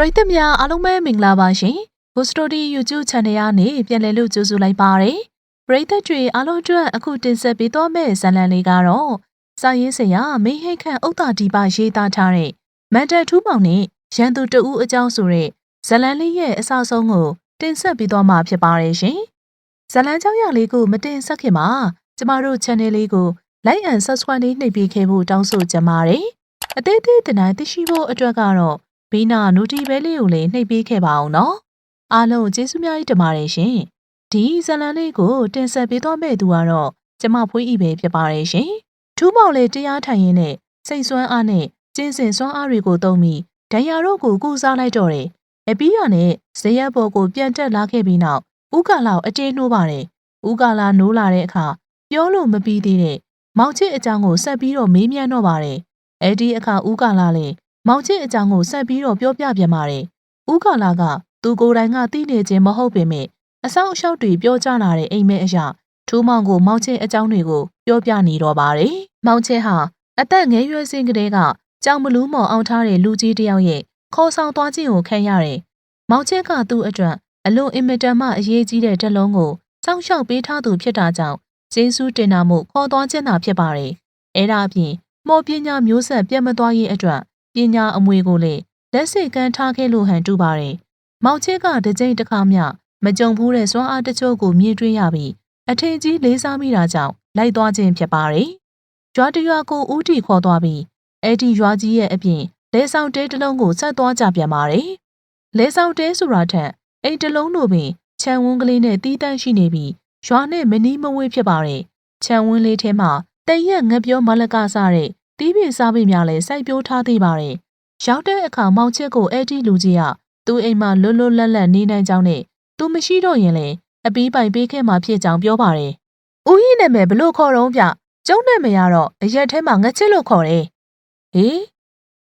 ရိသတ်များအားလုံးပဲမင်္ဂလာပါရှင်။ Go Story YouTube Channel ကနေပြန်လည်လို့ကြိုဆိုလိုက်ပါရစေ။ပရိသတ်တွေအားလုံးအတွက်အခုတင်ဆက်ပေးသွားမယ့်ဇာတ်လမ်းလေးကတော့စာရေးဆရာမင်းဟိတ်ခန့်ဥက္တာဒီပရေးသားထားတဲ့မန်တက်ထူးမောင်နဲ့ရန်သူတဦးအကြောင်းဆိုတဲ့ဇာတ်လမ်းလေးရဲ့အစအဆုံးကိုတင်ဆက်ပေးသွားမှာဖြစ်ပါရဲ့ရှင်။ဇာတ်လမ်းကြောင်းရလေးကိုမတင်ဆက်ခင်မှာကျမတို့ channel လေးကို like and subscribe လေးနှိပ်ပေးခဲ့ဖို့တောင်းဆိုချင်ပါတယ်။အသေးသေးတနိုင်သိရှိဖို့အတွက်ကတော့ ဘီနာနူတီဘဲလေးကိုလည်းနှိပ်ပေးခဲ့ပါအောင်နော်။အားလုံးကျေးဇူးများကြီးတင်ပါတယ်ရှင်။ဒီဇာတ်လမ်းလေးကိုတင်ဆက်ပေးသွားမယ့်သူကတော့ကျမဖွေးဤပဲဖြစ်ပါတယ်ရှင်။ထူးမောင်လေးတရားထိုင်ရင်းနဲ့စိတ်ဆွမ်းအားနဲ့ကျင်းစင်စွမ်းအားတွေကိုသုံးပြီးဒဏ်ရာတို့ကိုကုစားလိုက်တော့တယ်။အပီးရနဲ့ဇရက်ဘော်ကိုပြန်တက်လာခဲ့ပြီးနောက်ဥက္ကလာကိုအတင်းနှိုးပါတယ်။ဥက္ကလာနိုးလာတဲ့အခါပြောလို့မပြီးသေးတဲ့မောင်ချစ်အကြောင်းကိုဆက်ပြီးတော့မေးမြန်းတော့ပါတယ်။အဲ့ဒီအခါဥက္ကလာလည်း မောင်ချစ်အကြောင်းကိုဆက်ပြီးတော့ပြောပြပြန်ပါတယ်။ဥက္ကလာကသူကိုယ်တိုင်ကသိနေခြင်းမဟုတ်ပေမဲ့အဆောင်အရှောက်တွေပြောကြလာတဲ့အိမ်မက်အရာထူးမောင်ကိုမောင်ချစ်အကြောင်းတွေကိုပြောပြနေတော့ပါတယ်။မောင်ချစ်ဟာအသက်ငယ်ရွယ်စဉ်ကတည်းကကြောင်မလူးမော်အောင်ထားတဲ့လူကြီးတစ်ယောက်ရဲ့ခေါ်ဆောင်သွားခြင်းကိုခံရတယ်။မောင်ချစ်ကသူ့အတွက်အလွန်အင်မတန်မှအရေးကြီးတဲ့တက်လုံးကိုစောင့်ရှောက်ပေးထားသူဖြစ်တာကြောင့်ကျေးဇူးတင်တာမှုခေါ်သွားခြင်းသာဖြစ်ပါတယ်။အဲဒါအပြင်မော်ပညာမျိုးဆက်ပြတ်မသွားရေးအတွက် ပညာအမွေကိုလည်းလက်စိတ်ကမ်းထားခဲ့လို့ဟန်တူပါတယ်။မောင်ချစ်ကတစ်ကြိမ်တစ်ခါမျှမကြုံဘူးတဲ့စွမ်းအားတချို့ကိုမြင်တွေ့ရပြီးအထင်ကြီးလေးစားမိတာကြောင့်လိုက်သွားခြင်းဖြစ်ပါတယ်။ကြွားတရွာကိုဦးတီခေါ်သွားပြီးအဲ့ဒီရွာကြီးရဲ့အပြင်လဲဆောင်တဲတစ်လုံးကိုဆက်သွားကြပြန်ပါတယ်။လဲဆောင်တဲဆိုတာထက်အိမ်တစ်လုံးတို့ပင်ခြံဝန်းကလေးနဲ့တီးတန့်ရှိနေပြီးရွာနဲ့မနီးမဝေးဖြစ်ပါတယ်။ခြံဝန်းလေးထဲမှာတရက်ငပြောမလကစားတဲ့ တီးပင်စားပင်များလည်းစိုက်ပျိုးထားသေးပါတယ်။ရောက်တဲ့အခါမောင်ချစ်ကိုအဲ့ဒီလူကြီးကသူ့အိမ်မှာလွတ်လွတ်လပ်လပ်နေနိုင်ကြောင်းနဲ့သူမရှိတော့ရင်လည်းအပီးပိုင်ပေးခဲ့မှဖြစ်ကြောင်းပြောပါတယ်။ဦးကြီးနာမည်ဘလို့ခေါ်တော့ဗျ။ကျုံနာမည်ကတော့အရက်ထဲမှာငချစ်လို့ခေါ်တယ်။ဟေး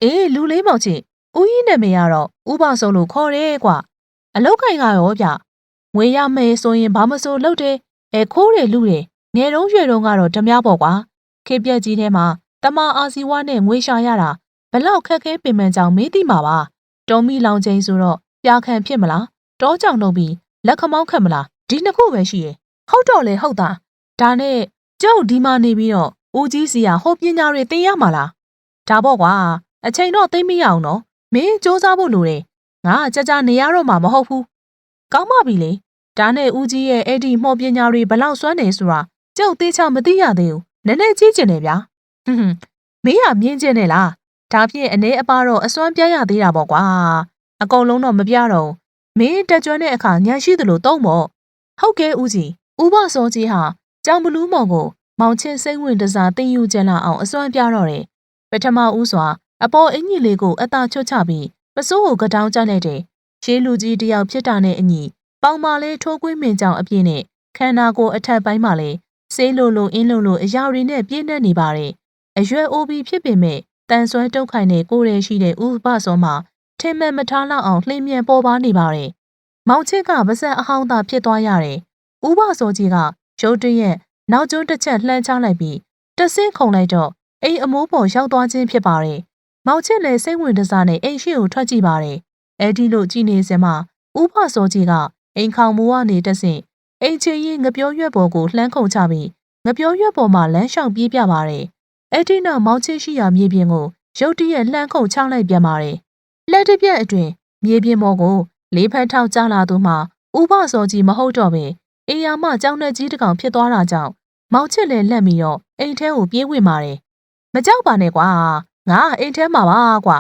အေးလူလေးမောင်ချစ်ဦးကြီးနာမည်ကတော့ဥပဆုံးလို့ခေါ်တယ်ကွာ။အလောက်ကင်ကရောဗျ။ငွေရမယ်ဆိုရင်ဘာမဆိုလုပ်တယ်။အဲခိုးတယ်လူတယ်ငယ်တုန်းရွယ်တုန်းကတော့ဓမြပေါ့ကွာ။ခေပြက်ကြီးထဲမှာ တမအာစီဝါနဲ့ငွေရှာရတာဘလောက်ခက်ခဲပင်ပန်းကြောင်မေးသိမှာပါ။တော်မီလောင်ချင်းဆိုတော့ပြာခံဖြစ်မလား။တောကြောင်လုံးပြီးလက်ခမောင်းခတ်မလား။ဒီနှစ်ခုပဲရှိရဲ့။ဟုတ်တော့လေဟုတ်တာ။ဒါနဲ့ကျုပ်ဒီမှာနေပြီးတော့ဦးကြီးစီကဟောပညာတွေသင်ရမှာလား။ဒါပေါ့ကွာ။အချိန်တော့သိမ့်မရအောင်နော်။မင်းစူးစမ်းဖို့လိုတယ်။ငါကြကြနေရတော့မှာမဟုတ်ဘူး။ကောင်းပါပြီလေ။ဒါနဲ့ဦးကြီးရဲ့အဲ့ဒီမှော်ပညာတွေဘလောက်စွမ်းနေဆိုတာကျုပ်သေးချမသိရသေးဘူး။နည်းနည်းကြီးကျင်တယ်ဗျာ။ ဟွန်းဟွန်းမင်းကမြင်ကျင်တယ်လား။ဒါဖြင့်အနေအပါတော့အစွမ်းပြရသေးတာပေါ့ကွာ။အကုန်လုံးတော့မပြတော့မင်းတက်ကြွတဲ့အခါညံရှိသလိုတုံးပေါ့။ဟုတ်ကဲဦးကြီး။ဦးဘစောကြီးဟာကြောင်ဘလူးမော်ကိုမောင်ချင်းစိတ်ဝင်တစားတင်ယူကြလာအောင်အစွမ်းပြတော့တယ်။ပထမဦးစွာ အပေါ်အင်ကြီးလေးကိုအသာချွတ်ချပြီးပစိုးကိုကတောင်းကြလိုက်တယ်။ရှေးလူကြီးတယောက်ဖြစ်တာနဲ့အညီပေါင်မာလေးထိုးကွင်းမင်ကြောင်အပြည့်နဲ့ခန္ဓာကိုယ်အထက်ပိုင်းမှာလည်းဆေးလိုလိုအင်းလိုလိုအရာတွေနဲ့ပြည့်နှက်နေပါတယ်။ အရွယ်အိုပြီးဖြစ်ပေမဲ့တန်ဆွဲတုတ်ခိုင်တဲ့ကိုယ်ရရှိတဲ့ဥပစောမှာထင်မှန်မထားလောက်အောင်လှိမ့်မြန်ပေါ်ပါနေပါတယ်။မောင်ချစ်ကပါဇက်အဟောင်းသာဖြစ်သွားရတယ်။ဥပစောကြီးကရုတ်တရက်နောက်ကျုံးတစ်ချက်လှမ်းချလိုက်ပြီးတဆင်းခုန်လိုက်တော့အိမ်အမိုးပေါ်ရောက်သွားခြင်းဖြစ်ပါတယ်။မောင်ချစ်လည်းစိတ်ဝင်တစားနဲ့အိမ်ရှိကိုထွက်ကြည့်ပါတယ်။အဲဒီလိုကြည့်နေစမှာဥပစောကြီးကအိမ်ခေါင်မူကနေတဆင့်အိမ်ချင်ရင်ငပြောရွက်ပေါ်ကိုလှမ်းခုန်ချပြီးငပြောရွက်ပေါ်မှာလမ်းလျှောက်ပြေးပြပါတယ်။ အဲ့ဒီနောက်မောင်ချစ်ရှိရာမြေပြင်ကိုရုတ်တရက်လှမ်းခုန်ချလိုက်ပြန်ပါတယ်။လက်တစ်ပြက်အတွင်မြေပြင်ပေါ်ကိုလေးဖက်ထောက်ကျလာသူမှဥပစောကြီးမဟုတ်တော့ပင်အေယာမကြောင်နဲ့ကြီးတကောင်ဖြစ်သွားတာကြောင့်မောင်ချစ်လည်းလက်ပြီးတော့အိမ်ထဲကိုပြေးဝင်ပါတယ်။မကြောက်ပါနဲ့ကွာငါအိမ်ထဲမှာပါကွာ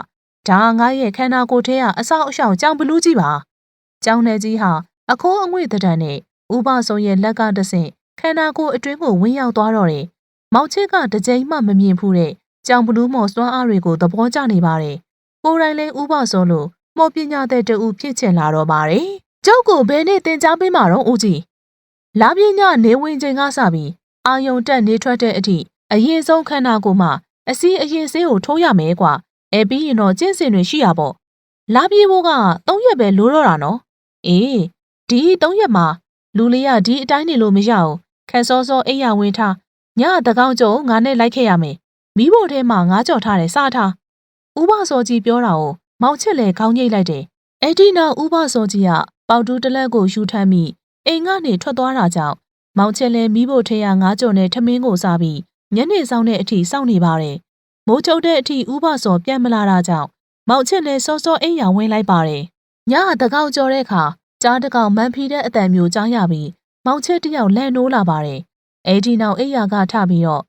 ဒါငါရဲ့ခန္ဓာကိုယ်ထဲကအဆောက်အအုံကြောင်ဘလူးကြီးပါ။ကြောင်နယ်ကြီးဟာအခိုးအငွေ့တံနဲ့ဥပစောရဲ့လက်ကတဆင့်ခန္ဓာကိုယ်အတွင်းကိုဝင်ရောက်သွားတော့တယ်။ မောင်ချစ်ကတစ်ကြိမ်မှမမြင်ဘူးတဲ့ကြောင်ဘလူးမော်စွမ်းအားတွေကိုသဘောကျနေပါတယ်။ကိုယ်တိုင်လည်းဥပစောလို့မော်ပညာတဲ့တူဖြစ်ချင်လာတော့ပါတယ်။ကျောက်ကိုဘယ်နဲ့တင် जा ပေးမှာတော့ဦးကြီး။လာပြညနေဝင်ချိန်ကစပြီးအာယုံတက်နေထွက်တဲ့အထိအရင်ဆုံးခန္ဓာကိုယ်မှာအစီအရင်ဆေးကိုထိုးရမယ်ကွာ။အဲပြီးရင်တော့ကျင့်စဉ်တွေရှိရပေါ့။လာပြေဖို့က၃ရက်ပဲလိုတော့တာနော်။အေးဒီ၃ရက်မှာလူလေးကဒီအတိုင်းနေလို့မရအောင်ခက်စောစောအိယာဝင်ထား ညတကောင်ကျုံငါနဲ့လိုက်ခဲ့ရမယ်မိဖို့ထဲမှာငါကြော်ထားတယ်စားထားဥပစောကြီးပြောတာကိုမောင်ချစ်လည်းခေါင်းငိတ်လိုက်တယ်အဲ့ဒီနောက်ဥပစောကြီးကပေါတူးတစ်လက်ကိုယူထမ်းပြီးအိမ်ကနေထွက်သွားတာကြောင့်မောင်ချက်လည်းမိဖို့ထေးရငါးကြော်နဲ့ထမင်းကိုစားပြီးညနေဆောင်တဲ့အထိစောင့်နေပါတယ်။မိုးချုပ်တဲ့အထိဥပစောပြန်မလာတာကြောင့်မောင်ချက်လည်းစောစောအိမ်ရဝင်လိုက်ပါတယ်။ညအတကောက်ကြော်တဲ့အခါကြားတစ်ကောင်မန်ဖီတဲ့အတန်မျိုးကြားရပြီးမောင်ချက်တယောက်လန့်နိုးလာပါတယ်။ အဲ့ဒီနောက်အိမ်ရကထပြီးတော့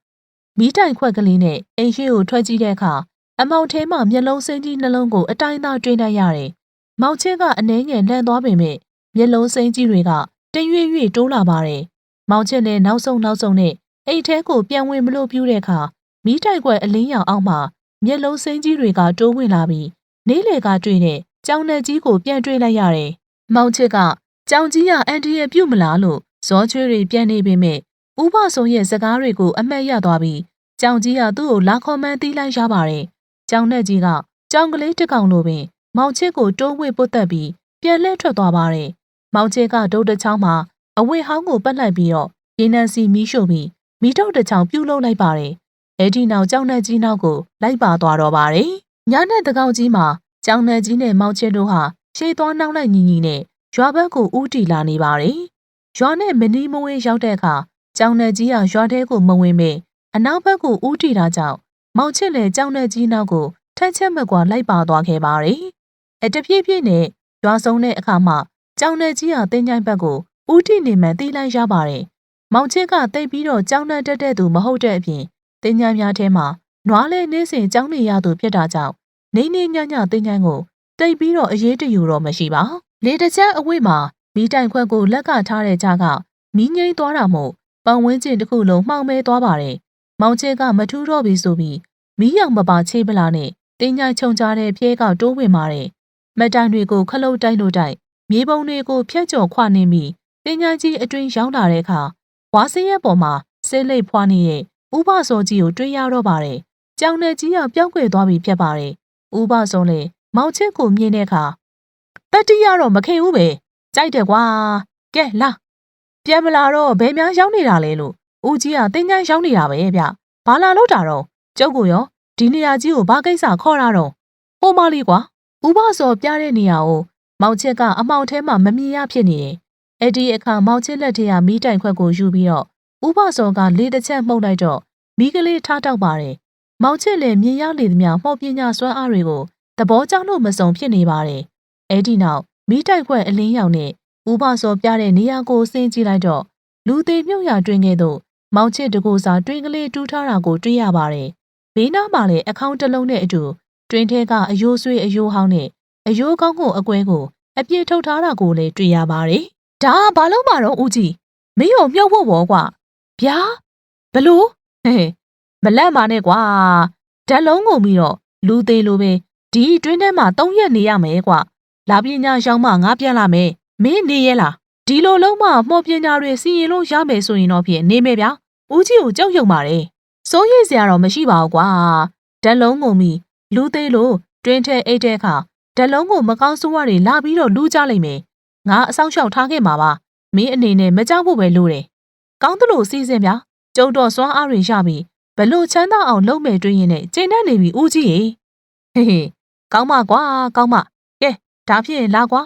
မီးတိုင်ခွက်ကလေးနဲ့အိမ်ရှိကိုထွက်ကြည့်တဲ့အခါအမောင်ထဲမှာမျက်လုံးစင်းကြီးနှလုံးကိုအတိုင်းသားတွေးလိုက်ရတယ်။မောင်ချစ်ကအနှဲငယ်လှန်သွားပေမဲ့မျက်လုံးစိမ်းကြီးတွေကတရွေ့ရွေ့တိုးလာပါတယ်။မောင်ချစ်လည်းနောက်ဆုံးနောက်ဆုံးနဲ့အိတ်ထဲကိုပြန်ဝင်မလို့ပြူးတဲ့အခါမီးတိုက်ကွက်အလင်းရောင်အောက်မှာမျက်လုံးစိမ်းကြီးတွေကတိုးဝင်လာပြီးနေလေကတွေ့တဲ့ကြောင်နဲ့ကြီးကိုပြန်တွေ့လိုက်ရတယ်။မောင်ချစ်ကကြောင်ကြီးကအန်တီရဲ့ပြုတ်မလားလို့ဇောချွေးတွေပြန်နေပေမဲ့ ဥပဆုံးရဲ့စကားတွေကိုအမတ်ရသွားပြီးကြောင်ကြီးကသူ့ကိုလာခေါ်မှန်းတီးလိုက်ရပါတယ်။ကြောင်နဲ့ကြီးကကြောင်ကလေးတစ်ကောင်လိုပင် မောင်ချစ်ကိုတိုးဝှေ့ပုတ်တက်ပြီးပြန်လှည့်ထွက်သွားပါတယ်။မောင်ချစ်ကဒုတ်တစ်ချောင်းမှာအဝတ်ဟောင်းကိုပတ်လိုက်ပြီးတော့ရေနံစီမီးရှို့ပြီးမီးထုတ်တစ်ချောင်းပြုတ်လုလိုက်ပါတယ်။အဲဒီနောက်ကြောင်နဲ့ကြီးနောက်ကိုလိုက်ပါသွားတော့ပါတယ်။ညနေတကောင်ကြီးမှာကြောင်နဲ့ကြီးနဲ့မောင်ချစ်တို့ဟာရှေးသွားနောက်လိုက်ညီညီနဲ့ရွာဘက်ကိုဥတီလာနေပါတယ်။ရွာနဲ့မနီးမဝေးရောက်တဲ့အခါ ကြောင်နဲ့ကြီးကရွာထဲကိုမဝင်မေအနောက်ဘက်ကိုဥတီတာကြောင့်မောင်ချစ်လည်းကြောင်နဲ့ကြီးနောက်ကိုထက်ချက်မကွာလိုက်ပါသွားခဲ့ပါတယ်။အတပြည့်ပြည့်နဲ့ရွာဆုံးတဲ့အခါမှာကြောင်နဲ့ကြီးဟာတင်းကြိုင်ဘက်ကိုဥတီနေမှန်တီးလိုက်ရပါတယ်။မောင်ချစ်ကတိတ်ပြီးတော့ကြောင်နဲ့တက်တဲ့သူမဟုတ်တဲ့အပြင်တင်းကြိုင်များထဲမှာနွားလဲနေစဉ်ကြောင်နေရသူဖြစ်တာကြောင့်နေနေညညတင်းကြိုင်ကိုတိတ်ပြီးတော့အေးတယူတော့မရှိပါ။လေတစ်ချက်အဝိမှာမိတိုင်ခွက်ကိုလက်ကထားတဲ့ကြားကမီးငိမ့်သွားတာမို့ ပတ်ဝန်းကျင်တစ်ခုလုံးမှောင်မဲသွားပါတယ်။မောင်ချစ်ကမထူးတော့ပြီဆိုပြီးမီးရောင်မပါချေးပလာနဲ့တင်းញိုင်ချုံကြတဲ့ပြဲကတိုးဝင်ပါတယ်။မက်တိုင်တွေကိုခလုတ်တိုက်လို့တိုက်မြေပုံတွေကိုဖျက်ကျော်ခွနေပြီးတင်းញိုင်ကြီးအတွင်းရောက်လာတဲ့အခါဝါစရက်ပေါ်မှာဆဲလိပ်ဖွာနေတဲ့ဥပစောကြီးကိုတွေ့ရတော့ပါတယ်။ကြောင်နယ်ကြီးကပျောက်ကွယ်သွားပြီဖြစ်ပါတယ်။ဥပစောလည်းမောင်ချစ်ကိုမြင်တဲ့အခါတတိယတော့မခင်ဘူးပဲ။ကြိုက်တယ်ကွာ။ကဲလာ ပြန်မလာတော့ဘယ်များရောက်နေတာလဲလို့ဦးကြီးကတင်းញိုင်းရောက်နေတာပဲဗျ။ဘာလာလို့တာတော့ကျုပ်ကိုရောဒီနေရာကြီးကိုဘာကိစ္စခေါ်တာတော့ဟိုမလေးကွာဥပစောပြတဲ့နေရာကိုမောင်ချစ်ကအမောင်ထဲမှာမမြင်ရဖြစ်နေတယ်။အဲ့ဒီအခါမောင်ချစ်လက်ထဲကမီးတိုင်ခွက်ကိုယူပြီးတော့ဥပစောကလေတစ်ချက်မှုတ်လိုက်တော့မီးကလေးထားတောက်ပါတယ်။မောင်ချစ်လည်းမြင်ရလေသမျှမှော့ပညာစွမ်းအားတွေကိုသဘောကျလို့မစုံဖြစ်နေပါတယ်။အဲ့ဒီနောက်မီးတိုင်ခွက်အလင်းရောင်နဲ့ ဥပစောပြတဲ့နေရာကိုဆင်းကြည့်လိုက်တော့လူသေးမြုပ်ရတွင်ခဲ့သို့မောင်ချစ်တကူစာတွင်ကလေးတူးထားတာကိုတွေ့ရပါတယ်။ဘေးနားမှာလည်းအခေါင်းတစ်လုံးနဲ့အတူတွင်ထဲကအယိုးဆွေးအယိုးဟောင်းနဲ့အယိုးကောင်းကိုအကွဲကိုအပြည့်ထုတ်ထားတာကိုလည်းတွေ့ရပါတယ်။ဒါကဘာလို့မှတော့ဦးကြီးမင်းကိုမြုပ်ဖို့ဘောကွာ။ဗျာဘလို့ဟဲ့မလက်ပါနဲ့ကွာဓာတ်လုံးကုန်ပြီးတော့လူသေးလိုပဲဒီတွင်းထဲမှာ၃ရက်နေရမယ်ကွာလာပညာရောင်းမှငါပြန်လာမယ် မင်းနေရဲလားဒီလိုလုံးမမှော်ပညာတွေစီရင်လို့ရမယ်ဆိုရင်တော့ဖြင့်နေမယ်ဗျာဦးကြီးကိုကြောက်ရွံ့ပါတယ်စိုးရိမ်စရာတော့မရှိပါဘူးကွာဓာတ်လုံးကုန်ပြီးလူသေးလို့တွင်းထဲအိတ်တဲ့အခါဓာတ်လုံးကိုမကောင်းဆိုးရတွေလာပြီးတော့လူးကြလိမ့်မယ်ငါအဆောင်ရှောက်ထားခဲ့မှာပါမင်းအနေနဲ့မကြောက်ဖို့ပဲလို့တယ်ကောင်းသလိုစီစဉ်ဗျာကျုပ်တော့စွမ်းအားတွေရပြီဘလို့ချမ်းသာအောင်လုပ်မယ်တွင်းရင်နဲ့ကျင်းတတ်နေပြီဦးကြီးရေဟေးဟေးကောင်းပါကွာကောင်းပါကဲဒါဖြင့်လာကွာ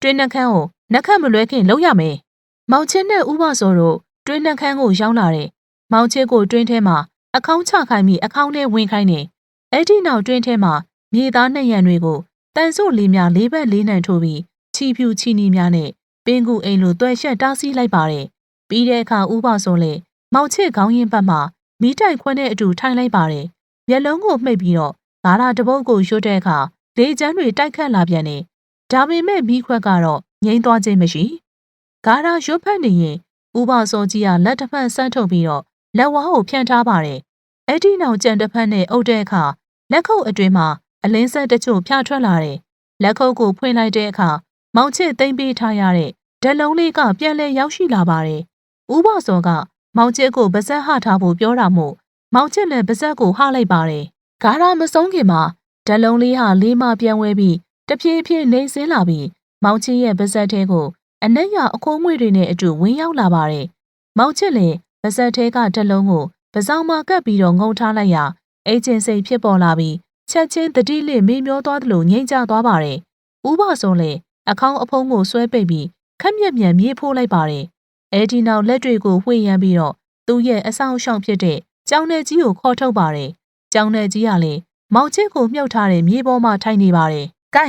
တွင်းနှခမ်းကို နှက်ခတ်မလွဲခင်လုပ်ရမယ်။မောင်ချင်းနဲ့ဥပစောတို့တွင်းနှက်ခမ်းကိုရောက်လာတယ်။မောင်ချင်းကိုတွင်းထဲမှာအခေါင်းချခိုင်းပြီးအခေါင်းထဲဝင်ခိုင်းတယ်။အဲ့ဒီနောက်တွင်းထဲမှာမြေသားနှစ်ရံတွေကိုတန်ဆုပ်လေးများလေးဘက်လေးနှံထိုးပြီးချီဖြူချီနီများနဲ့ပင်ကူအိမ်လိုတွဲရှက်တားဆီးလိုက်ပါတယ်။ပြီးတဲ့အခါဥပစောလည်းမောင်ချစ်ခေါင်းရင်းဘက်မှာမီးတိုက်ခွန်းနဲ့အတူထိုင်လိုက်ပါတယ်။မျက်လုံးကိုမှိတ်ပြီးတော့ဂါရာတပုတ်ကိုရွှတ်တဲ့အခါလေချမ်းတွေတိုက်ခတ်လာပြန်တယ်။ဒါပေမဲ့မီးခွက်ကတော့ ငိမ့်သွားခြင်းမရှိ။ဂါရာရွတ်ဖက်နေရင်ဥပစောကြီးကလက်တစ်ဖက်ဆန်းထုတ်ပြီးတော့လက်ဝါးကိုဖြန့်ထားပါတယ်။အဲ့ဒီနောက်ကြံတစ်ဖက်နဲ့အုပ်တဲ့အခါလက်ခုပ်အတွင်းမှာအလင်းဆက်တချို့ဖြာထွက်လာတယ်။လက်ခုပ်ကိုဖွင့်လိုက်တဲ့အခါမောင်ချစ်သိမ့်ပေးထားရတဲ့ဓလုံးလေးကပြန်လဲရောက်ရှိလာပါတယ်။ဥပစောကမောင်ချစ်ကိုပါဇက်ဟထားဖို့ပြောတာမို့မောင်ချစ်လည်းပါဇက်ကိုဟလိုက်ပါတယ်။ဂါရာမဆုံးခင်မှာဓလုံးလေးဟာလေးမပြန်ဝဲပြီးတဖြည်းဖြည်းနေဆင်းလာပြီး မောင်ချစ်ရဲ့ပါဇက်ထဲကိုအနက်ရအခိုးငွေတွေနဲ့အတူဝင်ရောက်လာပါတယ်။မောင်ချစ်လည်းပါဇက်ထဲကတလုံးကိုပစောင်းမှာကပ်ပြီးတော့ငုံထားလိုက်ရာအိတ်ချင်းစိတ်ဖြစ်ပေါ်လာပြီးချက်ချင်းတတိလစ်မေ့မျောသွားသလိုငိမ့်ကျသွားပါတယ်ဦးဘစောလည်းအခေါင်းအဖုံးကိုဆွဲပိတ်ပြီးခက်မြက်မြန်မြေးဖိုးလိုက်ပါတယ်။အဲဒီနောက်လက်တွေကိုဝှေ့ရမ်းပြီးတော့သူ့ရဲ့အဆောင်ရှောင်ဖြစ်တဲ့ကြောင်နယ်ကြီးကိုခေါ်ထုတ်ပါတယ်။ကြောင်နယ်ကြီးကလည်းမောင်ချစ်ကိုမြုပ်ထားတဲ့မြေပေါ်မှာထိုင်နေပါတယ်။ကဲ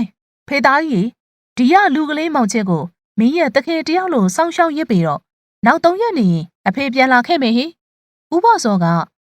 ဖေသားကြီး ဒီရလူကလေးမောင်ချစ်ကိုမင်းရဲ့တခင်တယောက်လိုစောင်းရှောက်ရစ်ပြီးတော့နောက်၃ရက်နေရင်အဖေပြန်လာခဲ့မယ်ဟိ။ဦးဘစောက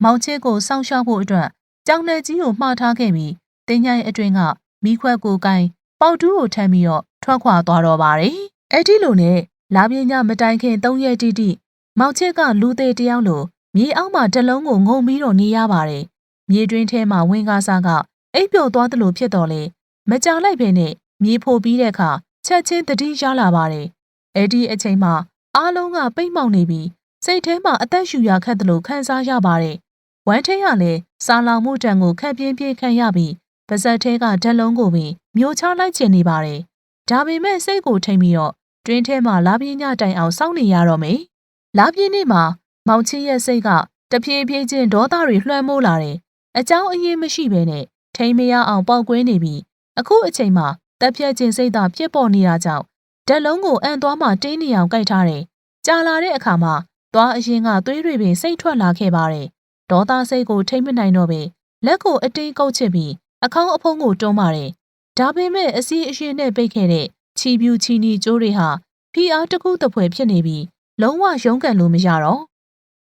မောင်ချစ်ကိုစောင်းရှောက်ဖို့အတွက်ကြောင်နယ်ကြီးကိုမှားထားခဲ့ပြီးတင်းញိုင်းအတွင်းကမိခွက်ကိုကိုင်းပေါတူးကိုထမ်းပြီးတော့ထွက်ခွာသွားတော့ပါတယ်။အဲ့ဒီလိုနဲ့လာပြင်းညမတိုင်ခင်၃ရက်တိတိမောင်ချစ်ကလူသေးတယောက်လိုမြေအောက်မှာတလုံးကိုငုံပြီးတော့နေရပါတယ်။မြေတွင်းထဲမှာဝင်ကားစားကအိပ်ပျော်သွားသလိုဖြစ်တော်လေမကြလိုက်ပဲနဲ့ မြေဖို့ပြီးတဲ့အခါချက်ချင်းတတိရလာပါတယ်။အဲ့ဒီအချိန်မှာအားလုံးကပိတ်မှောက်နေပြီးစိတ်ထဲမှာအသက်ရှူရခက်သလိုခံစားရပါတယ်။ဝမ်းထဲရလည်းစာလောင်မှုတံကိုခက်ပြင်းပြင်းခံရပြီးပါဇက်ထဲကဓာတ်လုံးကိုပင်မျိုးချလိုက်ချင်နေပါတယ်။ဒါပေမဲ့စိတ်ကိုထိမ့်ပြီးတော့တွင်းထဲမှာလာပြင်းညတိုင်အောင်စောင့်နေရတော့မယ်။လာပြင်းနေ့မှာမောင်ချင်းရဲ့စိတ်ကတဖြည်းဖြည်းချင်းဒေါသတွေလွှမ်းမိုးလာတယ်။အကြောင်းအရင်းမရှိဘဲနဲ့ထိမ့်မရအောင်ပေါက်ကွဲနေပြီးအခုအချိန်မှာ တက်ပြက်ခြင်းစိတ်သာဖြစ်ပေါ်နေတာကြောင့်ဓာတ်လုံးကိုအန်သွားမှတင်းနေအောင်ကြိုက်ထားတယ်။ကြာလာတဲ့အခါမှာသွားအရင်ကသွေးတွေပင်စိတ်ထွက်လာခဲ့ပါတယ်။ဒေါသစိတ်ကိုထိမ့်မနိုင်တော့ပဲလက်ကိုအတင်းကုတ်ချစ်ပြီးအခေါင်းအဖုံးကိုတွန်းပါတယ်။ဒါပေမဲ့အစီအရှင်နဲ့ပိတ်ခဲ့တဲ့ချီပြူချီနီကျိုးတွေဟာဖီအားတစ်ခုတစ်ဖွဲဖြစ်နေပြီးလုံးဝရုန်းကန်လို့မရတော့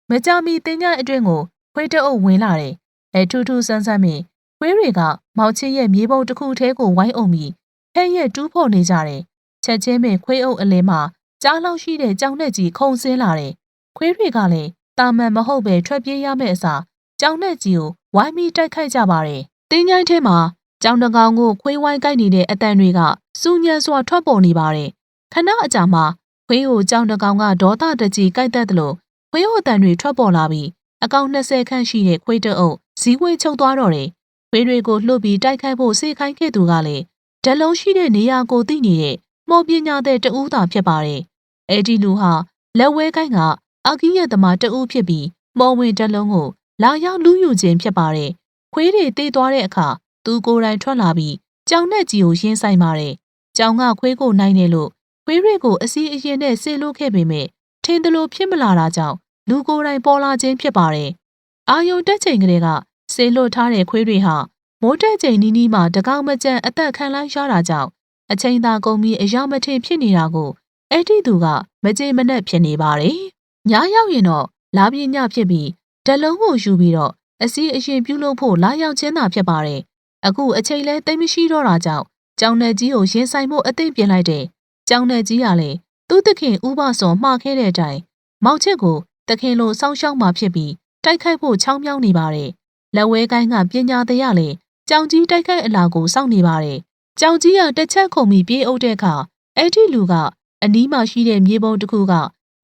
မကြမီတင်းကြအတွင်းကိုခွေးတအုပ်ဝင်လာတယ်။အဲထူးထူးဆန်းဆန်းမင်းခွေးတွေကမောင်ချင်းရဲ့မြေပုံတစ်ခုထဲကိုဝိုင်းအောင်ပြီး ဟဲ့ရဲ့တူးဖို့နေကြတယ်။ချက်ချင်းပင်ခွေးအုပ်အလဲမှာကြားလောက်ရှိတဲ့ကြောင်နဲ့ကြီးခုံဆင်းလာတယ်။ခွေးတွေကလည်းတာမန်မဟုတ်ပဲထွက်ပြေးရမယ့်အစားကြောင်နဲ့ကြီးကိုဝိုင်းပြီးတိုက်ခိုက်ကြပါတယ်။တင်းကြိုင်းထဲမှာကြောင်တကောင်ကိုခွေးဝိုင်းကိုက်နေတဲ့အတန်တွေကစူညံစွာထွက်ပေါ်နေပါတယ်။ခဏအကြာမှာခွေးကိုကြောင်တကောင်ကဒေါသတကြီးကိုက်တတ်သလိုခွေးဟိုအတန်တွေထွက်ပေါ်လာပြီးအကောင်20ခန့်ရှိတဲ့ခွေးတအုပ်ဇီးဝေးချုပ်သွားတော့တယ်။ခွေးတွေကိုလှုပ်ပြီးတိုက်ခိုက်ဖို့စေခိုင်းခဲ့သူကလည်း ဓလုံးရှိတဲ့နေရာကိုသိနေတဲ့မော်ပညာတဲ့တဦးသာဖြစ်ပါတယ်။အဲဒီလူဟာလက်ဝဲကိုင်းကအကီးရဲ့သမားတဦးဖြစ်ပြီးမော်ဝင်ဓလုံးကိုလာရောက်လူယူခြင်းဖြစ်ပါတယ်။ခွေးတွေတေးသွားတဲ့အခါသူကိုယ်တိုင်ထွက်လာပြီးကြောင်နဲ့ကြီးကိုရင်းဆိုင်ပါတယ်။ကြောင်ကခွေးကိုနိုင်တယ်လို့ခွေးတွေကိုအစီအရင်နဲ့ဆေလို့ခဲ့ပေမဲ့ထင်သလိုဖြစ်မလာတာကြောင့်လူကိုယ်တိုင်ပေါ်လာခြင်းဖြစ်ပါတယ်။အာယုံတက်ချိန်ကလေးကဆေလွတ်ထားတဲ့ခွေးတွေဟာ မိုးတက်ချိန်နီးနီးမှာတကောင်မကြံအသက်ခံလိုက်ရတာကြောင့်အချိန်သာကုန်ပြီးအရာမထင်ဖြစ်နေတာကိုအဲ့ဒီသူကမကြေမနက်ဖြစ်နေပါတယ်။ညရောက်ရင်တော့လာပြင်းညဖြစ်ပြီးဓလုံးကိုယူပြီးတော့အစီအရင်ပြုလုပ်ဖို့လာရောက်ခြင်းသာဖြစ်ပါတယ်။အခုအချိန်လဲတိတ်မရှိတော့တာကြောင့်ကြောင်နယ်ကြီးကိုရင်ဆိုင်ဖို့အသိပြင်လိုက်တယ်။ကြောင်နယ်ကြီးကလည်းသူ့သခင်ဥပစောမှားခဲ့တဲ့အတိုင်းမောင်ချစ်ကိုသခင်လိုစောင်းရှောက်မှဖြစ်ပြီးတိုက်ခိုက်ဖို့ချောင်းမြောင်းနေပါတယ်။လက်ဝဲကိုင်းကပညာတရားလည်း ကြောင်ကြီးတိုက်ခိုက်အလာကိုစောင့်နေပါတယ်။ကြောင်ကြီးကတစ်ချက်ခုံပြီးပြေးအုပ်တဲ့အခါအဲ့ဒီလူကအနီးမှာရှိတဲ့မြေပုံတစ်ခုက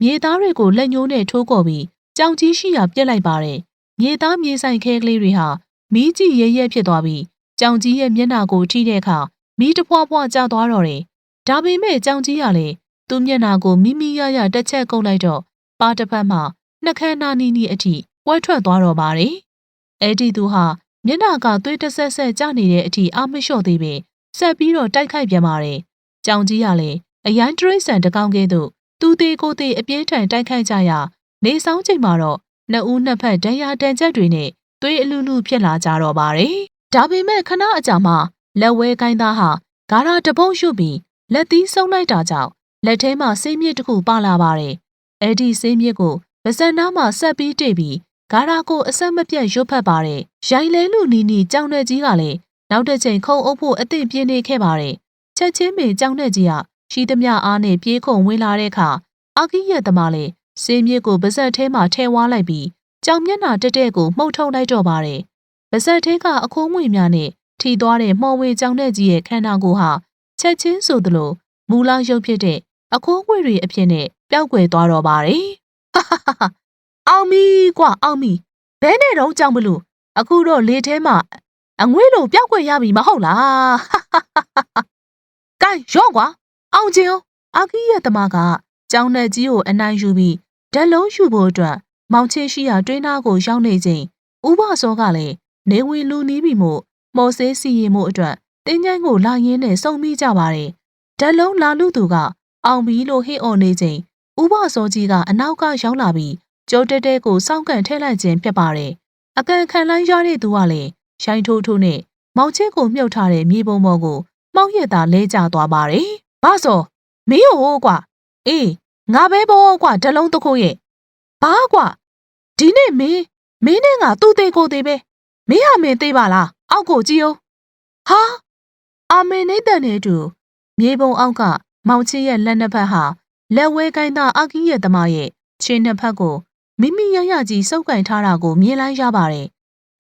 မြေသားတွေကိုလက်ညှိုးနဲ့ထိုးကော်ပြီးကြောင်ကြီးရှိရာပြက်လိုက်ပါတယ်။မြေသားမြေဆိုင်ခဲကလေးတွေဟာမီးကြီးရဲရဲဖြစ်သွားပြီးကြောင်ကြီးရဲ့မျက်နှာကိုထိတဲ့အခါမီးတဖွာဖွာကျသွားတော့တယ်။ဒါပေမဲ့ကြောင်ကြီးကလည်းသူ့မျက်နှာကိုမိမိရရတစ်ချက်ကုတ်လိုက်တော့ပါတစ်ဖက်မှာနှခမ်းနာနီနီအထိပွဲထွက်သွားတော့ပါတယ်။အဲ့ဒီသူဟာ မျက်နှာကသွေးတဆက်ဆက်ကျနေတဲ့အထိအာမလျှော့သေးပေဆက်ပြီးတော့တိုက်ခိုက်ပြန်ပါတယ်။ကြောင်ကြီးကလည်းအရန်တရိษံတကောင်ကဲ့သို့သူသေးကိုသေးအပြင်းထန်တိုက်ခိုက်ကြရာနေဆောင်ချိန်မှာတော့နှစ်ဦးနှစ်ဖက်ဒဏ်ရာတန်ချက်တွေနဲ့သွေးအလူလူဖြစ်လာကြတော့ပါတယ်။ဒါပေမဲ့ခဏအကြာမှလက်ဝဲကိုင်းသားဟာဂါရာတပုံးရှုပ်ပြီးလက်သီးဆုံးလိုက်တာကြောင့်လက်ထဲမှာဆေးမြစ်တစ်ခုပါလာပါတယ်။အဲ့ဒီဆေးမြစ်ကိုပါဇက်နားမှာဆက်ပြီးတိတ်ပြီး ဂါရာကိုအဆက်မပြတ်ရွတ်ဖက်ပါတယ်။ရိုင်လဲလူနီနီကြောင်တဲ့ကြီးကလည်းနောက်တစ်ချိန်ခုံအုပ်ဖို့အသင့်ပြင်းနေခဲ့ပါတယ်။ချက်ချင်းပင်ကြောင်တဲ့ကြီးကရှိသမျှအားနဲ့ပြေးခုံဝင်လာတဲ့အခါအာကီရဲ့သမားလည်းဆေးမြစ်ကိုပါဇက်ထဲမှာထဲဝါလိုက်ပြီးကြောင်မျက်နှာတက်တဲ့ကိုမှုတ်ထုတ်လိုက်တော့ပါတယ်။ပါဇက်ထဲကအခိုးငွေများနဲ့ထိသွားတဲ့မော်ဝေကြောင်တဲ့ကြီးရဲ့ခန္ဓာကိုယ်ဟာချက်ချင်းဆိုသလိုမူလောက်ရုပ်ဖြစ်တဲ့အခိုးငွေတွေအဖြစ်နဲ့ပျောက်ကွယ်သွားတော့ပါတယ်။ဟာဟာဟာ အောင်မီကွာအောင်မီဘဲနဲ့တော့ကြောင်မလို့အခုတော့လေထဲမှာအငွေးလိုပျောက်ကွယ်ရပြီမဟုတ်လား။ကဲရော့ကွာအောင်ချင်းအာကီရဲ့တမကကြောင်နဲ့ကြီးကိုအနိုင်ယူပြီးဓာတ်လုံးယူဖို့အတွက်မောင်ချင်းရှိရာတွင်းသားကိုရောက်နေချိန်ဥပစောကလည်းနေဝင်လူနီးပြီမို့မော်ဆေးစီရင်မှုအတွက်တင်းကျန်းကိုလာရင်းနဲ့စုံမိကြပါတယ်ဓာတ်လုံးလာလူသူကအောင်ပြီလို့ဟစ်အော်နေချိန်ဥပစောကြီးကအနောက်ကရောက်လာပြီး ကျိုးတဲတဲကိုစောင့်ကန်ထည့်လိုက်ခြင်းဖြစ်ပါတယ်အကန်ခံလိုက်ရတဲ့သူကလည်းရှိုင်းထိုးထိုးနဲ့မောင်ချစ်ကိုမြုပ်ထားတဲ့မြေပုံပေါ်ကိုမှောက်ရတာလဲကျသွားပါတယ်။ဘာစောမင်းဟိုကွာအေးငါပဲဘောကွာဓလုံးတစ်ခုရဲ့ဘာကွာဒီနေ့မင်းမင်းနဲ့ငါသူ့သေးကိုသေးပဲမင်းဟာမင်းသေးပါလားအောက်ကိုကြည့်အောင်ဟာအာမင်နေတန်နေတူမြေပုံအောက်ကမောင်ချစ်ရဲ့လက်နှစ်ဖက်ဟာလက်ဝဲကိုင်းသားအကီးရဲ့တမရဲ့ခြေနှစ်ဖက်ကို မိမိရရကြီးစုပ်ကင်ထားတာကိုမြင်လိုက်ရပါတယ်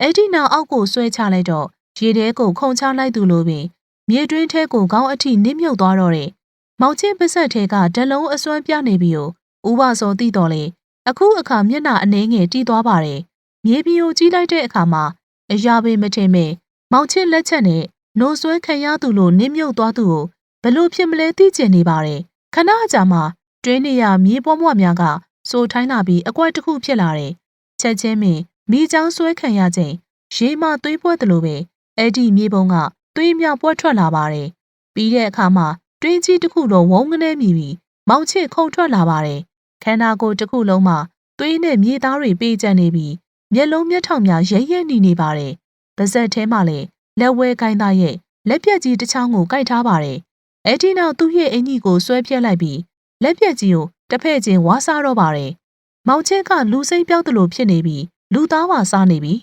အဲ့ဒီနောက်အောက်ကိုဆွဲချလိုက်တော့ရေထဲကိုခုန်ချလိုက်သူလိုပင်မြေတွင်းထဲကိုခေါင်းအထိနစ်မြုပ်သွားတော့တယ်။မောင်ချင်းပစက်ထဲကဓလုံးအစွမ်းပြနေပြီးကိုဦးပါစောသိတော်လေအခုအခါမျက်နှာအနှဲငယ်တီးသွားပါတယ်။မြေပြင်ကိုကြီးလိုက်တဲ့အခါမှာအရာပေမထင်မဲ့မောင်ချင်းလက်ချက်နဲ့နိုးဆွဲခံရသူလိုနစ်မြုပ်သွားသူကိုဘလို့ဖြစ်မလဲသိကျင်နေပါတယ်။ခဏအကြာမှာတွင်းနေရမြေပွားမွားများက စိုးထိုင်းလာပြီးအကွက်တစ်ခုဖြစ်လာတယ်။ချက်ချင်းပင်မိချောင်းဆွဲခံရခြင်းရေမသွေးပွဲသလိုပဲအဲ့ဒီမြေပုံကသွေးမြောက်ပွက်ထွက်လာပါတယ်။ပြီးတဲ့အခါမှာတွင်းကြီးတစ်ခုလုံးဝုန်းကနေမြည်ပြီးမောင်ချစ်ခုန်ထွက်လာပါတယ်။ခန္ဓာကိုယ်တစ်ခုလုံးမှာသွေးနဲ့မြေသားတွေပေးကျန်နေပြီးမျက်လုံးမျက်ထောင်များရဲရဲနေနေပါတယ်။ပါဇက်ထဲမှာလည်းလက်ဝဲကိုင်းသားရဲ့လက်ပြက်ကြီးတစ်ချောင်းကိုကိုက်ထားပါတယ်။အဲ့ဒီနောက်သူ့ရဲ့အင်ကြီးကိုဆွဲပြက်လိုက်ပြီးလက်ပြက်ကြီးကို တစ်ဖက်ချင်းဝါစားတော့ပါတယ်။မောင်ချစ်ကလူစိမ့်ပြောက်သလိုဖြစ်နေပြီးလူသားပါစားနေပြီး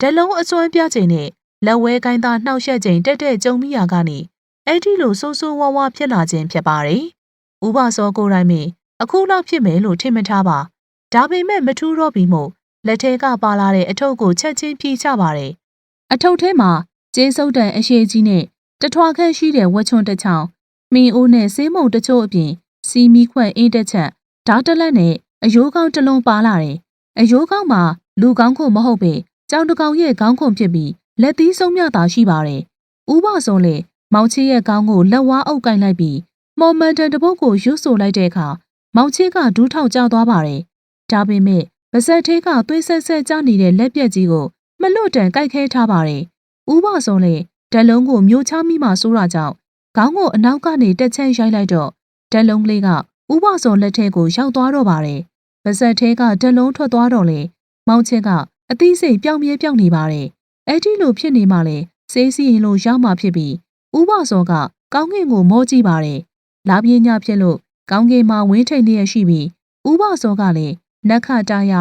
ဓလုံးအစွမ်းပြချိန်နဲ့လက်ဝဲကိုင်းသားနှောက်ယှက်ချိန်တက်တက်ကြုံမိရာကနေအဲ့ဒီလိုဆိုးဆိုးဝါးဝါဖြစ်လာခြင်းဖြစ်ပါတယ်။ဥပစောကိုယ်တိုင်မင်းအခုလောက်ဖြစ်မယ်လို့ထင်မထားပါ။ဒါပေမဲ့မထူးတော့ပြီမို့လက်ထဲကပါလာတဲ့အထုပ်ကိုချက်ချင်းဖြီးချပါတယ်။အထုပ်ထဲမှာကျေးစုပ်တန်အရှိကြီးနဲ့တထွားခန့်ရှိတဲ့ဝက်ချွန်တစ်ချောင်းမင်းအိုးနဲ့ဆေးမုံတချို့အပြင် စီမီခွက်အင်းတစ်ချက်ဓာတ်တလက်နဲ့အယိုးကောင်းတစ်လုံးပါလာတယ်။အယိုးကောင်းမှာလူကောင်းခုမဟုတ်ပေကြောင်တကောင်ရဲ့ခေါင်းခုဖြစ်ပြီးလက်သီးဆုံးမြတာရှိပါတယ်။ဥပစုံလေမောင်ချီရဲ့ခေါင်းကိုလက်ဝါးအုပ်ကင်လိုက်ပြီးမော်မန်တန်တပုတ်ကိုရွတ်ဆိုလိုက်တဲ့အခါမောင်ချီကဒူးထောက်ကျသွားပါတယ်။ဒါပေမဲ့ပါဇက်သေးကသွေးဆက်ဆက်ကျနေတဲ့လက်ပြက်ကြီးကိုမလွတ်တန်ကြိုက်ခဲထားပါတယ်။ဥပစုံလေဓာလုံးကိုမျိုးချမိမှဆိုးတာကြောင့်ခေါင်းကိုအနောက်ကနေတက်ချမ်းရိုက်လိုက်တော့ ဓာလုံးလေးကဥပစုံလက်ထဲကိုရောက်သွားတော့ပါတယ်။ပါဇက်သေးကဓာလုံးထွက်သွားတော့လေမောင်ချစ်ကအသိစိတ်ပြောင်းမြဲပြောင်းနေပါတယ်။အဲ့ဒီလိုဖြစ်နေမှလည်းစေးစီရင်လို့ရောက်မှဖြစ်ပြီးဥပစောကကောင်းကင်ကိုမောကြည့်ပါတယ်။လာပြင်းညဖြစ်လို့ကောင်းကင်မှာဝင်းထိန်နေရရှိပြီးဥပစောကလည်းနက်ခတာရ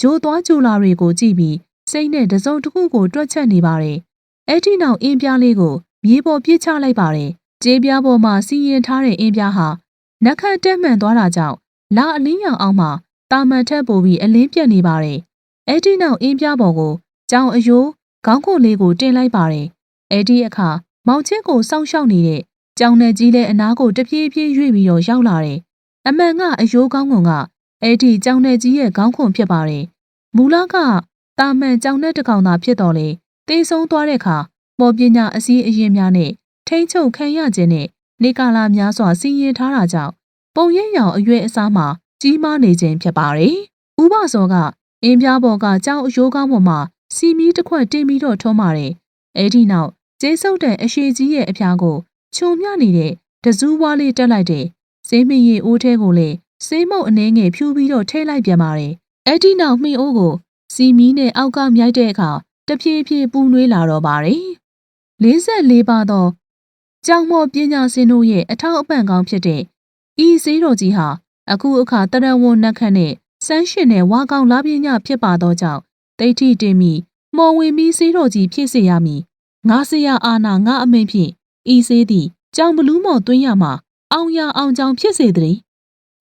ဂျိုးသွားကြိုလာတွေကိုကြည့်ပြီးစိတ်နဲ့တစုံတစ်ခုကိုတွက်ချက်နေပါတယ်။အဲ့ဒီနောက်အင်းပြားလေးကိုမြေပေါ်ပြစ်ချလိုက်ပါတယ်။ကြေးပြားပေါ်မှာစီရင်ထားတဲ့အင်းပြားဟာ နက်ခတက်မှန်သွားတာကြောင့်လာအလင်းရောင်အောင်မှာတာမန်ထက်ပိုပြီးအလင်းပြက်နေပါတယ်။အဲ့ဒီနောက်အင်းပြားပေါ်ကိုကြောင်အယိုးခေါင်းခုလေးကိုတင်လိုက်ပါတယ်။အဲ့ဒီအခါမောင်ချင်းကိုစောင့်ရှောက်နေတဲ့ကြောင်နယ်ကြီးလည်းအနားကိုတပြေးပြေးရွေ့ပြီးတော့ရောက်လာတယ်။အမှန်ကအယိုးကောင်းကွန်ကအဲ့ဒီကြောင်နယ်ကြီးရဲ့ခေါင်းခွန်ဖြစ်ပါတယ်။မူလကတာမန်ကြောင်နဲ့တကောင်သာဖြစ်တော်လေတေးဆုံးသွားတဲ့အခါပေါ်ပညာအစည်းအရင်များနဲ့ထိမ့်ချုပ်ခံရခြင်းနဲ့ နေကာလာများစွာစီရင်ထားတာကြောင့်ပုံရိပ်ရောင်အရွယ်အစားမှာကြီးမားနေခြင်းဖြစ်ပါတယ်။ဥပစောကအင်းပြားပေါ်ကကြောင်အယိုးကောင်းပေါ်မှာစီမီတစ်ခွက်တင်ပြီးတော့ထုံးပါတယ်။အဲဒီနောက်ကျေးဆုပ်တဲ့အရှိကြီးရဲ့အဖျားကိုခြုံမြနေတဲ့တစူးဝါးလေးတက်လိုက်တဲ့စေးမင်းရီအိုးထဲကိုလည်းစေးမုတ်အနှဲငယ်ဖြူပြီးတော့ထဲလိုက်ပြန်ပါတယ်။အဲဒီနောက်မှီအိုးကိုစီမီနဲ့အောက်ကမြိုက်တဲ့အခါတဖြည်းဖြည်းပူနွေးလာတော့ပါတယ်။44ပါတော့ ကြောင်မော်ပညာစင်တို့ရဲ့အထောက်အပံ့ကောင်းဖြစ်တဲ့ဤစေးတော်ကြီးဟာအခုအခါတရဝွန်နှက်ခတ်နဲ့စန်းရှင်နဲ့ဝါကောင်လာပြင်းညဖြစ်ပါသောကြောင့်ဒိဋ္ဌိတင်မိမော်ဝင်ပြီးစေးတော်ကြီးဖြစ်စေရမည်ငါစရအာနာငါအမိန်ဖြင့်ဤစေးသည်ကြောင်ဘလူးမော်သွင်းရမှာအောင်ရအောင်ကြောင်ဖြစ်စေတည်း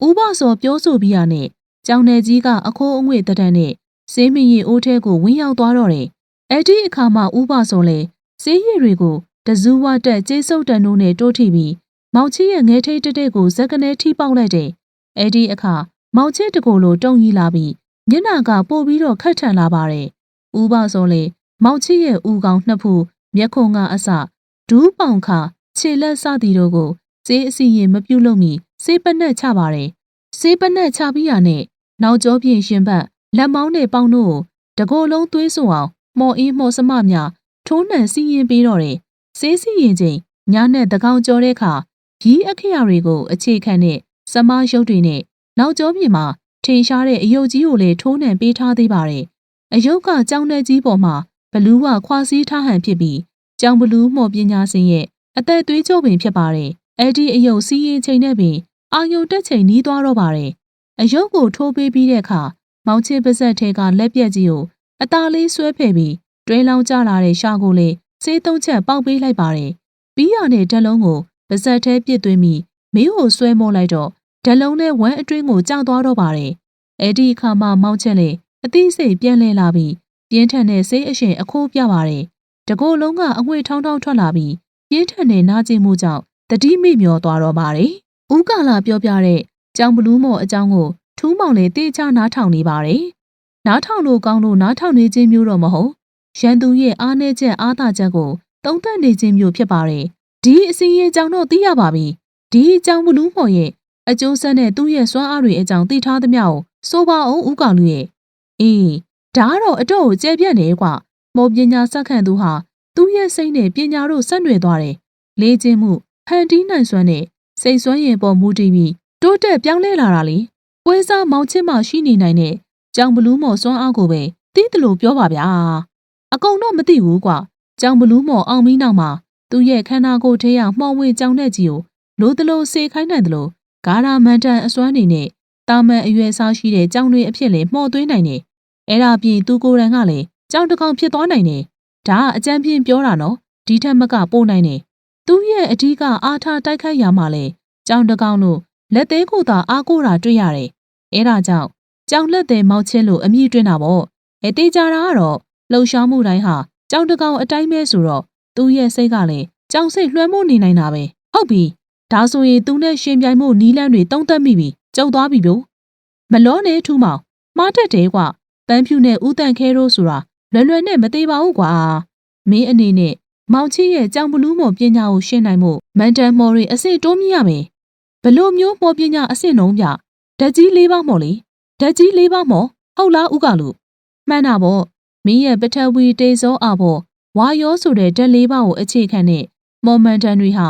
ဥပစောပြောဆိုပြီးရနဲ့ကြောင်နယ်ကြီးကအခိုးအငွေ့တဒံနဲ့စေးမင်းရီအိုးထဲကိုဝင်ရောက်သွားတော့တယ်အဲ့ဒီအခါမှာဥပစောလဲစေးရည်တွေကို တဇူးဝတက်ကျေးစုပ်တန်တို့နဲ့တိုးထိပြီးမောင်ချီရဲ့ငဲထိတ်တက်တဲ့ကိုဇက်ကနေထိပေါက်လိုက်တယ်အဲ့ဒီအခါမောင်ချစ်တကိုယ်လိုတုံကြီးလာပြီးမျက်နှာကပို့ပြီးတော့ခတ်ထန်လာပါတယ်။ဦးပါစောလေမောင်ချစ်ရဲ့ဦးကောင်နှစ်ဖူမျက်ခုံးကအစဒူးပေါင်ခခြေလက်စသည်တို့ကိုစေးအစီရင်မပြုတ်လို့မီစေးပနက်ချပါတယ်။စေးပနက်ချပြီးရနဲ့နောက်ကျောပြင်ရှင်ဘတ်လက်မောင်းနဲ့ပေါင်းတို့ကိုတကိုယ်လုံးသွေးဆူအောင်မော်အင်းမော်စမများထိုးနှံစီရင်ပေးတော့တယ် ဆေးစီရင်ချိန်ညနဲ့တကောင်ကျော်တဲ့အခါရီးအခရာတွေကိုအခြေခံတဲ့စမရုပ်တွေနဲ့နောက်ကျောပြင်မှာထင်ရှားတဲ့အယုတ်ကြီးကိုလည်းထိုးနှံပေးထားသေးပါတယ်။အယုတ်ကကြောင်တဲ့ကြီးပေါ်မှာဘလူးကခွာစည်းထားဟန်ဖြစ်ပြီးကြောင်ဘလူးမော်ပညာစင်ရဲ့အသက်သွေးကြောပင်ဖြစ်ပါတယ်။အဲ့ဒီအယုတ်စီးရင်ချိန်နဲ့ပင်အာယုတ်တက်ချိန်နီးသွားတော့ပါတယ်။အယုတ်ကိုထိုးပေးပြီးတဲ့အခါမောင်ချစ်ပါဇက်ထဲကလက်ပြက်ကြီးကိုအသားလေးဆွဲဖယ်ပြီးတွဲလောင်းကျလာတဲ့ရှာကိုလေ စေးသုံးချက်ပေါက်ပေးလိုက်ပါတယ်။ပြီးရတဲ့ဓာတ်လုံးကိုပါဇက်ထဲပစ်သွင်းပြီးမင်းကိုဆွဲမောလိုက်တော့ဓာတ်လုံးနဲ့ဝမ်းအတွင်းကိုကြောက်သွားတော့ပါတယ်။အဲ့ဒီအခါမှမောင်ချက်လေအသိစိတ်ပြန်လဲလာပြီးပြင်းထန်တဲ့ဆေးအရှင်အခိုးပြပါတယ်။တကိုယ်လုံးကအငွေထောင်းထောင်းထွက်လာပြီးပြင်းထန်တဲ့နာကျင်မှုကြောင့်တတိမိမျောသွားတော့ပါတယ်။ဦးကာလာပြောပြတဲ့ကြောင်ဘလူးမော်အကြောင်းကိုထူးမောင်လည်းတေချာနားထောင်နေပါတယ်။နားထောင်လို့ကောင်းလို့နားထောင်နေခြင်းမျိုးတော့မဟုတ် ရန်သူရဲ့အားနည်းချက်အားသာချက်ကိုတုံ့တက်နေခြင်းမျိုးဖြစ်ပါတယ်။ဒီအစီရင်ကြောင့်တော့သိရပါပြီ။ဒီကြောင်ဘလူးမော်ရဲ့အကျိုးဆက်နဲ့သူ့ရဲ့စွမ်းအားတွေအကြောင်းသိထားသမျှကိုဆိုပါအောင်ဦးကောင်လူရဲ့အေးဒါကတော့အတော့ကိုကျဲပြန့်နေကွာမော်ပညာစက်ခန့်သူဟာသူ့ရဲ့စိတ်နဲ့ပညာတို့ဆက်နွယ်သွားတယ်။လေ့ကျင့်မှုဖန်တီးနိုင်စွမ်းနဲ့စိတ်စွမ်းရည်ပေါ်မူတည်ပြီးတိုးတက်ပြောင်းလဲလာတာလေ။ပွဲစားမောင်ချစ်မှရှိနေနိုင်တဲ့ကြောင်ဘလူးမော်စွမ်းအားကိုပဲသိတယ်လို့ပြောပါဗျာ။ အကုန်တော့မသိဘူးကွာ။ကြောင်ဘလူးမော်အောင်မီးနောက်မှာသူ့ရဲ့ခန္ဓာကိုယ်ထဲကမှောင်ဝင်ကြောင်တဲ့ကြီးကိုလိုတလို့စေခိုင်းနိုင်တယ်လို့ဂါရာမန်တန်အစွမ်းနေနဲ့တာမန်အရွယ်စားရှိတဲ့ကြောင်တွေအဖြစ်လေမှော်သွင်းနိုင်တယ်။အဲ့ဒါပြင်သူကိုယ်တိုင်ကလည်းကြောင်တစ်ကောင်ဖြစ်သွားနိုင်တယ်။ဒါကအကြံပြင်းပြောတာနော်။ဒီထက်မကပို့နိုင်တယ်။သူ့ရဲ့အဓိကအားထားတိုက်ခိုက်ရမှာလေကြောင်တစ်ကောင်လို့လက်သေးကိုသာအားကိုးတာတွေ့ရတယ်။အဲ့ဒါကြောင့်ကြောင်လက်သေးမောက်ချင်းလို့အမည်တွင်းတာပေါ့။အဲတေးကြတာကတော့ လှုပ်ရှားမှုတိုင်းဟာကြောင်တစ်ကောင်အတိုင်းပဲဆိုတော့သူ့ရဲ့စိတ်ကလည်းကြောင်စိတ်လွှမ်းမိုးနေနိုင်တာပဲ။ဟုတ်ပြီ။ဒါဆိုရင်သူနဲ့ရှင်ပြိုင်မှုနီးလန်းတွေတုံးသက်မိပြီ။ကြုံသွားပြီဗျ။မလောနဲ့ထူးမောင်မှားတတ်တယ်ကွ။ပန်းဖြူနဲ့ဦးတန်ခဲတို့ဆိုတာလွယ်လွယ်နဲ့မသေးပါဘူးကွာ။မင်းအနေနဲ့မောင်ချီရဲ့ကြောင်ဘလူးမော်ပညာကိုရှင်းနိုင်မှုမန်တန်မော်ရီအစစ်တိုးမြင့်ရမယ်။ဘလို့မျိုးမော်ပညာအစစ်နှုံးပြဓာတ်ကြီးလေးပါမော်လေဓာတ်ကြီးလေးပါမော်ဟုတ်လားဥကလူမှန်တာပေါ့ မင်းရဲ့ပထဝီတေဇောအဖို့ဝါရောဆိုတဲ့ဓာတ်လေးပါကိုအခြေခံတဲ့မော်မန်တန်တွေဟာ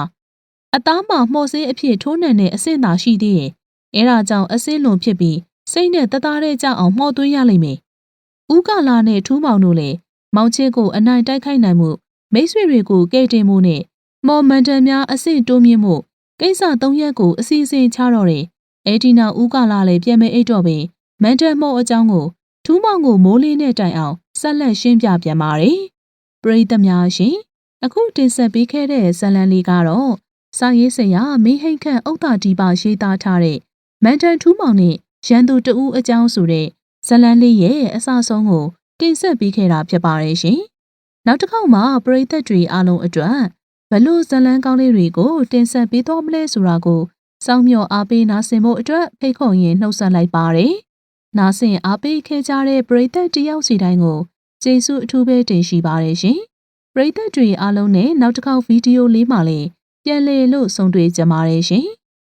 အသားမှာမှော်ဆေးအဖြစ်ထိုးနှံတဲ့အဆင့်သာရှိသေးရဲ့အဲဒါကြောင့်အဆင့်လွန်ဖြစ်ပြီးစိတ်နဲ့တသားတဲ့ကြောက်အောင်မှော်သွင်းရလိမ့်မယ်ဦးကလာနဲ့ထူးမောင်တို့လည်းမောင်ချစ်ကိုအနိုင်တိုက်ခိုက်နိုင်မှုမိတ်ဆွေတွေကိုကဲတင်မှုနဲ့မော်မန်တန်များအဆင့်တိုးမြင့်မှုကိစ္စ၃ရက်ကိုအစီအစဉ်ချတော့တယ်အဲ့ဒီနောက်ဦးကလာလည်းပြန်မဲအိတ်တော့ပင်မန်တန်မော့အကြောင်းကိုထူးမောင်ကိုမိုးလေးနဲ့တိုင်အောင် ဆက်လက်ရှင်းပြပြန်ပါတယ်ပရိသတ်များရှင်အခုတင်ဆက်ပေးခဲ့တဲ့ဇာတ်လမ်းလေးကတော့စာရေးဆရာမင်းဟိတ်ခန့်ဥက္တာဒီပါရေးသားထားတဲ့မန်တန်ထူးမောင်နဲ့ရန်သူတဦးအကြောင်းဆိုတဲ့ဇာတ်လမ်းလေးရဲ့အစဆုံးကိုတင်ဆက်ပေးခဲ့တာဖြစ်ပါတယ်ရှင်။နောက်တစ်ခေါက်မှာပရိသတ်တွေအားလုံးအတွက်ဘလို့ဇာတ်လမ်းကောင်းလေးတွေကိုတင်ဆက်ပေးသွားမလဲဆိုတာကိုစောင့်မျှော်အားပေးနာဆင်ဖို့အတွက်ဖိတ်ခေါ်ရင်းနှုတ်ဆက်လိုက်ပါတယ်။ နာဆင်အားပေးခဲ့ကြတဲ့ပရိသတ်တယောက်စီတိုင်းကိုကျေးဇူးအထူးပဲတင်ရှိပါတယ်ရှင်။ပရိသတ်တွေအားလုံးနဲ့နောက်တစ်ခေါက်ဗီဒီယိုလေးမှာလည်းပြန်လည်လို့ဆုံတွေ့ကြပါရရှင်။